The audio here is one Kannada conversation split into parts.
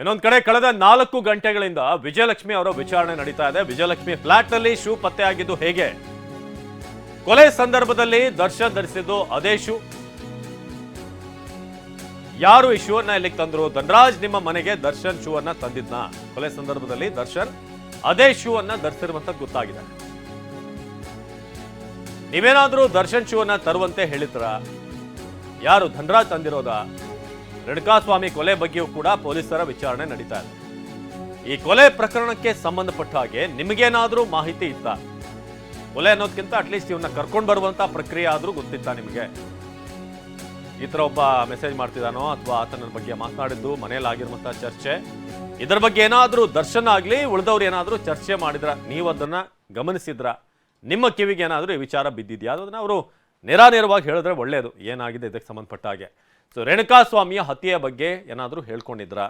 ಇನ್ನೊಂದ್ ಕಡೆ ಕಳೆದ ನಾಲ್ಕು ಗಂಟೆಗಳಿಂದ ವಿಜಯಲಕ್ಷ್ಮಿ ಅವರ ವಿಚಾರಣೆ ನಡೀತಾ ಇದೆ. ವಿಜಯಲಕ್ಷ್ಮಿ ಫ್ಲಾಟ್ನಲ್ಲಿ ಶೂ ಪತ್ತೆ ಆಗಿದ್ದು ಹೇಗೆ? ಕೊಲೆ ಸಂದರ್ಭದಲ್ಲಿ ದರ್ಶನ್ ಧರಿಸಿದ್ದು ಅದೇ ಶೂ. ಯಾರು ಈ ಶೂ ಅನ್ನ ಇಲ್ಲಿಗೆ ತಂದ್ರು? ಧನರಾಜ್ ನಿಮ್ಮ ಮನೆಗೆ ದರ್ಶನ್ ಶೂ ಅನ್ನ ತಂದಿದ್ನ? ಕೊಲೆ ಸಂದರ್ಭದಲ್ಲಿ ದರ್ಶನ್ ಅದೇ ಶೂ ಅನ್ನ ಧರಿಸಿರುವಂತ ಗೊತ್ತಾಗಿದೆ. ನೀವೇನಾದ್ರೂ ದರ್ಶನ್ ಶೂ ಅನ್ನ ತರುವಂತೆ ಹೇಳಿದ್ರ? ಯಾರು ಧನರಾಜ್ ತಂದಿರೋದ? ರೇಣುಕಾಸ್ವಾಮಿ ಕೊಲೆ ಬಗ್ಗೆಯೂ ಕೂಡ ಪೊಲೀಸರ ವಿಚಾರಣೆ ನಡೀತಾ ಇದೆ. ಈ ಕೊಲೆ ಪ್ರಕರಣಕ್ಕೆ ಸಂಬಂಧಪಟ್ಟ ಹಾಗೆ ನಿಮಗೇನಾದರೂ ಮಾಹಿತಿ ಇತ್ತ? ಕೊಲೆ ಅನ್ನೋದಕ್ಕಿಂತ ಅಟ್ಲೀಸ್ಟ್ ಇವನ್ನ ಕರ್ಕೊಂಡು ಬರುವಂತ ಪ್ರಕ್ರಿಯೆ ಆದರೂ ಗೊತ್ತಿತ್ತ ನಿಮಗೆ? ಈ ತರ ಒಬ್ಬ ಮೆಸೇಜ್ ಮಾಡ್ತಿದ್ದಾನೋ ಅಥವಾ ಆತನ ಬಗ್ಗೆ ಮಾತನಾಡಿದ್ದು ಮನೇಲಿ ಆಗಿರುವಂತಹ ಚರ್ಚೆ? ಇದರ ಬಗ್ಗೆ ಏನಾದರೂ ದರ್ಶನ ಆಗಲಿ, ಉಳಿದವ್ರು ಏನಾದರೂ ಚರ್ಚೆ ಮಾಡಿದ್ರ, ನೀವು ಅದನ್ನ ಗಮನಿಸಿದ್ರ, ನಿಮ್ಮ ಕಿವಿಗೆ ಏನಾದರೂ ಈ ವಿಚಾರ ಬಿದ್ದಿದ್ಯಾ? ಅದನ್ನ ಅವರು ನೇರಾನೇರವಾಗಿ ಹೇಳಿದ್ರೆ ಒಳ್ಳೆಯದು ಏನಾಗಿದೆ ಇದಕ್ಕೆ ಸಂಬಂಧಪಟ್ಟ ಹಾಗೆ? ಸೊ ರೇಣುಕಾಸ್ವಾಮಿಯ ಹತ್ಯೆಯ ಬಗ್ಗೆ ಏನಾದರೂ ಹೇಳ್ಕೊಂಡಿದ್ರ?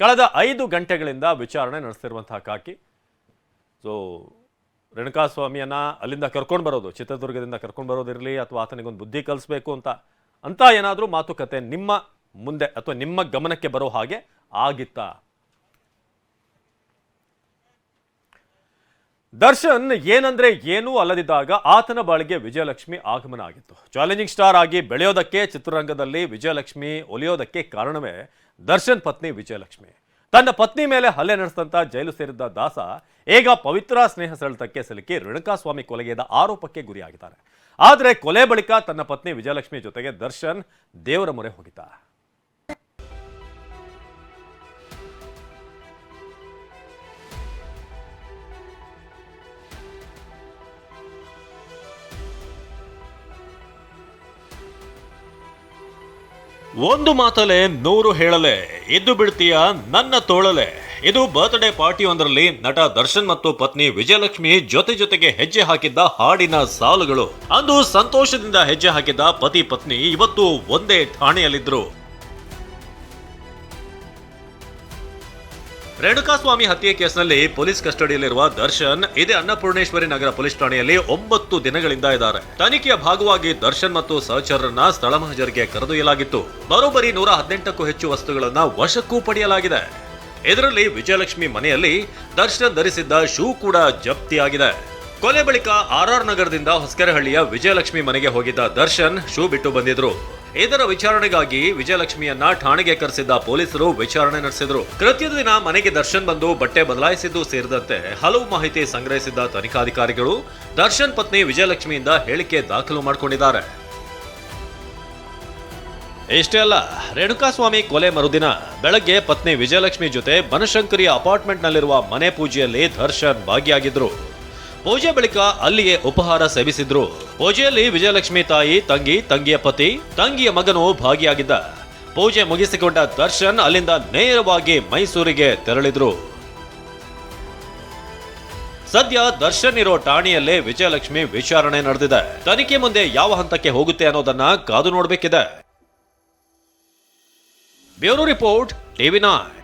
ಕಳೆದ ಐದು ಗಂಟೆಗಳಿಂದ ವಿಚಾರಣೆ ನಡೆಸ್ತಿರುವಂತಹ ಕಾಕಿ. ಸೊ ರೇಣುಕಾಸ್ವಾಮಿಯನ್ನು ಅಲ್ಲಿಂದ ಕರ್ಕೊಂಡು ಬರೋದು, ಚಿತ್ರದುರ್ಗದಿಂದ ಕರ್ಕೊಂಡು ಬರೋದಿರಲಿ ಅಥವಾ ಆತನಿಗೊಂದು ಬುದ್ಧಿ ಕಲಿಸ್ಬೇಕು ಅಂತ ಅಂತ ಏನಾದರೂ ಮಾತುಕತೆ ನಿಮ್ಮ ಮುಂದೆ ಅಥವಾ ನಿಮ್ಮ ಗಮನಕ್ಕೆ ಬರೋ ಹಾಗೆ ಆಗಿತ್ತಾ? ದರ್ಶನ್ ಏನಂದ್ರೆ ಏನೂ ಅಲ್ಲದಿದ್ದಾಗ ಆತನ ಬಾಳಿಗೆ ವಿಜಯಲಕ್ಷ್ಮಿ ಆಗಮನ ಆಗಿತ್ತು. ಚಾಲೆಂಜಿಂಗ್ ಸ್ಟಾರ್ ಆಗಿ ಬೆಳೆಯೋದಕ್ಕೆ ಚಿತ್ರರಂಗದಲ್ಲಿ ವಿಜಯಲಕ್ಷ್ಮಿ ಒಲಿಯೋದಕ್ಕೆ ಕಾರಣವೇ ದರ್ಶನ್ ಪತ್ನಿ ವಿಜಯಲಕ್ಷ್ಮಿ. ತನ್ನ ಪತ್ನಿ ಮೇಲೆ ಹಲ್ಲೆ ನಡೆಸಿದಂತ ಜೈಲು ಸೇರಿದ್ದ ದಾಸ ಈಗ ಪವಿತ್ರ ಸ್ನೇಹ ಸೆಳೆತಕ್ಕೆ ಸಿಲುಕಿ ರೇಣುಕಾಸ್ವಾಮಿ ಕೊಲೆಗೆದ ಆರೋಪಕ್ಕೆ ಗುರಿಯಾಗಿದ್ದಾರೆ. ಆದರೆ ಕೊಲೆ ಬಳಿಕ ತನ್ನ ಪತ್ನಿ ವಿಜಯಲಕ್ಷ್ಮಿ ಜೊತೆಗೆ ದರ್ಶನ್ ದೇವರ ಮೊರೆ ಹೋಗಿದ್ದ. ಒಂದು ಮಾತಲೆ ನೂರು ಹೇಳಲೆ. ಎದ್ದು ಬಿಡ್ತೀಯ? ನನ್ನ ತೋಳಲೆ. ಇದು ಬರ್ತ್ಡೇ ಪಾರ್ಟಿಯೊಂದರಲ್ಲಿ ನಟ ದರ್ಶನ್ ಮತ್ತು ಪತ್ನಿ ವಿಜಯಲಕ್ಷ್ಮಿ ಜೊತೆ ಜೊತೆಗೆ ಹೆಜ್ಜೆ ಹಾಕಿದ್ದ ಹಾಡಿನ ಸಾಲುಗಳು. ಅಂದು ಸಂತೋಷದಿಂದ ಹೆಜ್ಜೆ ಹಾಕಿದ್ದ ಪತಿ ಪತ್ನಿ ಇವತ್ತು ಒಂದೇ ಠಾಣೆಯಲ್ಲಿದ್ರು. ರೇಣುಕಾಸ್ವಾಮಿ ಹತ್ಯೆ ಕೇಸ್ನಲ್ಲಿ ಪೊಲೀಸ್ ಕಸ್ಟಡಿಯಲ್ಲಿರುವ ದರ್ಶನ್, ಇದೇ ಅನ್ನಪೂರ್ಣೇಶ್ವರಿ ನಗರ ಪೊಲೀಸ್ ಠಾಣೆಯಲ್ಲಿ ಒಂಬತ್ತು ದಿನಗಳಿಂದ ಇದ್ದಾರೆ. ತನಿಖೆಯ ಭಾಗವಾಗಿ ದರ್ಶನ್ ಮತ್ತು ಸಹಚರರನ್ನ ಸ್ಥಳ ಮಹಜರಿಗೆ ಕರೆದೊಯ್ಯಲಾಗಿತ್ತು. ಬರೋಬ್ಬರಿ ನೂರ ಹದಿನೆಂಟಕ್ಕೂ ಹೆಚ್ಚು ವಸ್ತುಗಳನ್ನ ವಶಕ್ಕೂ ಪಡೆಯಲಾಗಿದೆ. ಇದರಲ್ಲಿ ವಿಜಯಲಕ್ಷ್ಮಿ ಮನೆಯಲ್ಲಿ ದರ್ಶನ್ ಧರಿಸಿದ್ದ ಶೂ ಕೂಡ ಜಪ್ತಿಯಾಗಿದೆ. ಕೊಲೆ ಬಳಿಕ ಆರ್ ಆರ್ ನಗರದಿಂದ ಹೊಸಕೆರೆಹಳ್ಳಿಯ ವಿಜಯಲಕ್ಷ್ಮಿ ಮನೆಗೆ ಹೋಗಿದ್ದ ದರ್ಶನ್ ಶೂ ಬಿಟ್ಟು ಬಂದಿದ್ರು. ಇದರ ವಿಚಾರಣೆಗಾಗಿ ವಿಜಯಲಕ್ಷ್ಮಿಯನ್ನ ಠಾಣೆಗೆ ಕರೆಸಿದ್ದ ಪೊಲೀಸರು ವಿಚಾರಣೆ ನಡೆಸಿದ್ರು. ಕೃತ್ಯದ ದಿನ ಮನೆಗೆ ದರ್ಶನ್ ಬಂದು ಬಟ್ಟೆ ಬದಲಾಯಿಸಿದ್ದು ಸೇರಿದಂತೆ ಹಲವು ಮಾಹಿತಿ ಸಂಗ್ರಹಿಸಿದ್ದ ತನಿಖಾಧಿಕಾರಿಗಳು ದರ್ಶನ್ ಪತ್ನಿ ವಿಜಯಲಕ್ಷ್ಮಿಯಿಂದ ಹೇಳಿಕೆ ದಾಖಲು ಮಾಡಿಕೊಂಡಿದ್ದಾರೆ. ಇಷ್ಟೇ ಅಲ್ಲ, ರೇಣುಕಾಸ್ವಾಮಿ ಕೊಲೆ ಮರುದಿನ ಬೆಳಗ್ಗೆ ಪತ್ನಿ ವಿಜಯಲಕ್ಷ್ಮಿ ಜೊತೆ ಬನಶಂಕರಿಯ ಅಪಾರ್ಟ್ಮೆಂಟ್ನಲ್ಲಿರುವ ಮನೆ ಪೂಜೆಯಲ್ಲಿ ದರ್ಶನ್ ಭಾಗಿಯಾಗಿದ್ರು. ಪೂಜೆ ಬಳಿಕ ಅಲ್ಲಿಯೇ ಉಪಹಾರ ಸೇವಿಸಿದ್ರು. ಪೂಜೆಯಲ್ಲಿ ವಿಜಯಲಕ್ಷ್ಮಿ ತಾಯಿ, ತಂಗಿ, ತಂಗಿಯ ಪತಿ, ತಂಗಿಯ ಮಗನು ಭಾಗಿಯಾಗಿದ್ದ. ಪೂಜೆ ಮುಗಿಸಿಕೊಂಡ ದರ್ಶನ್ ಅಲ್ಲಿಂದ ನೇರವಾಗಿ ಮೈಸೂರಿಗೆ ತೆರಳಿದ್ರು. ಸದ್ಯ ದರ್ಶನ್ ಇರೋ ಠಾಣೆಯಲ್ಲೇ ವಿಜಯಲಕ್ಷ್ಮಿ ವಿಚಾರಣೆ ನಡೆದಿದೆ. ತನಿಖೆ ಮುಂದೆ ಯಾವ ಹಂತಕ್ಕೆ ಹೋಗುತ್ತೆ ಅನ್ನೋದನ್ನ ಕಾದು ನೋಡಬೇಕಿದೆ. Bureau report, TV nine.